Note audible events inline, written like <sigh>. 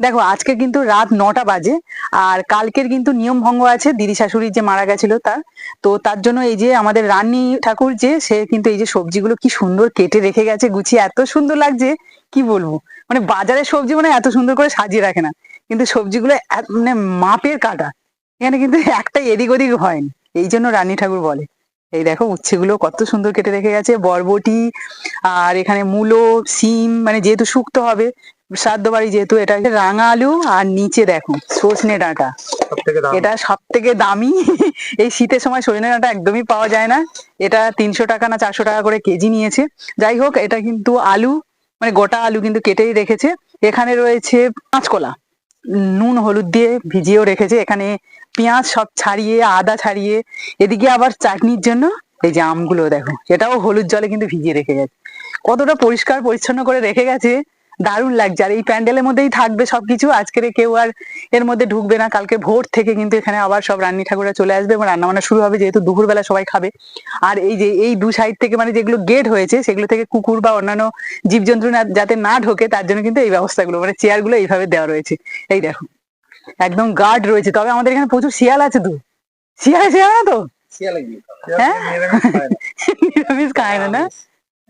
দেখো, আজকে কিন্তু রাত নটা বাজে, আর কালকের কিন্তু নিয়ম ভঙ্গ আছে। দিদি শাশুড়ির যে মারা গেছিল তার তো তার জন্য এই যে আমাদের রানী ঠাকুর যে, সে কিন্তু এই যে সবজিগুলো কি সুন্দর কেটে রেখে গেছে, গুছিয়ে এত সুন্দর লাগছে, কি বলব? মানে বাজারের সবজি মানে এত সুন্দর করে সাজিয়ে রাখে না, কিন্তু সবজিগুলো মানে মাপের কাটা। এখানে কিন্তু একটা এদিক ওদিক হয়নি এই জন্য রানী ঠাকুর বলে। এই দেখো, উচ্ছেগুলো কত সুন্দর কেটে রেখে গেছে, বরবটি, আর এখানে মূলো, সিম মানে যেহেতু শুক্তো হবে শ্রাদ্ধ বাড়ি যেহেতু এটা রাঙা আলু আর নিচে দেখো সজনে ডাঁটা। এটা সব থেকে দামি। এই শীতের সময় সজনে ডাঁটা একদমই পাওয়া যায় না। এটা তিনশো টাকা না চারশো টাকা করে কেজি নিয়েছে। যাই হোক এটা কিন্তু আলু মানে গোটা আলু কিন্তু কেটেই রেখেছে। এখানে রয়েছে কাঁচকলা নুন হলুদ দিয়ে ভিজিয়েও রেখেছে। এখানে পেঁয়াজ সব ছাড়িয়ে আদা ছাড়িয়ে এদিকে আবার চাটনির জন্য এই যে আমগুলো দেখো এটাও হলুদ জলে কিন্তু ভিজিয়ে রেখে গেছে। কতটা পরিষ্কার পরিচ্ছন্ন করে রেখে গেছে। দারুণ লাগছে। আর এই প্যান্ডেলের মধ্যেই থাকবে সবকিছু। আজকের কেউ আর এর মধ্যে ঢুকবে না। কালকে ভোর থেকে কিন্তু এখানে আবার সব রান্নি ঠাকুরা চলে আসবে এবং রান্না বান্না শুরু হবে যেহেতু দুপুরবেলা সবাই খাবে। আর এই যে এই দু সাইড থেকে মানে যেগুলো গেট হয়েছে সেগুলো থেকে কুকুর বা অন্যান্য জীবজন্তু যাতে না ঢোকে তার জন্য কিন্তু এই ব্যবস্থাগুলো মানে চেয়ারগুলো এইভাবে দেওয়া রয়েছে। এই দেখো একদম গার্ড রয়েছে। তবে আমাদের এখানে প্রচুর শিয়াল আছে তো। শিয়াল শিয়াল না তো? শিয়ালে হ্যাঁ? <laughs> নিরামিষ খায় না না?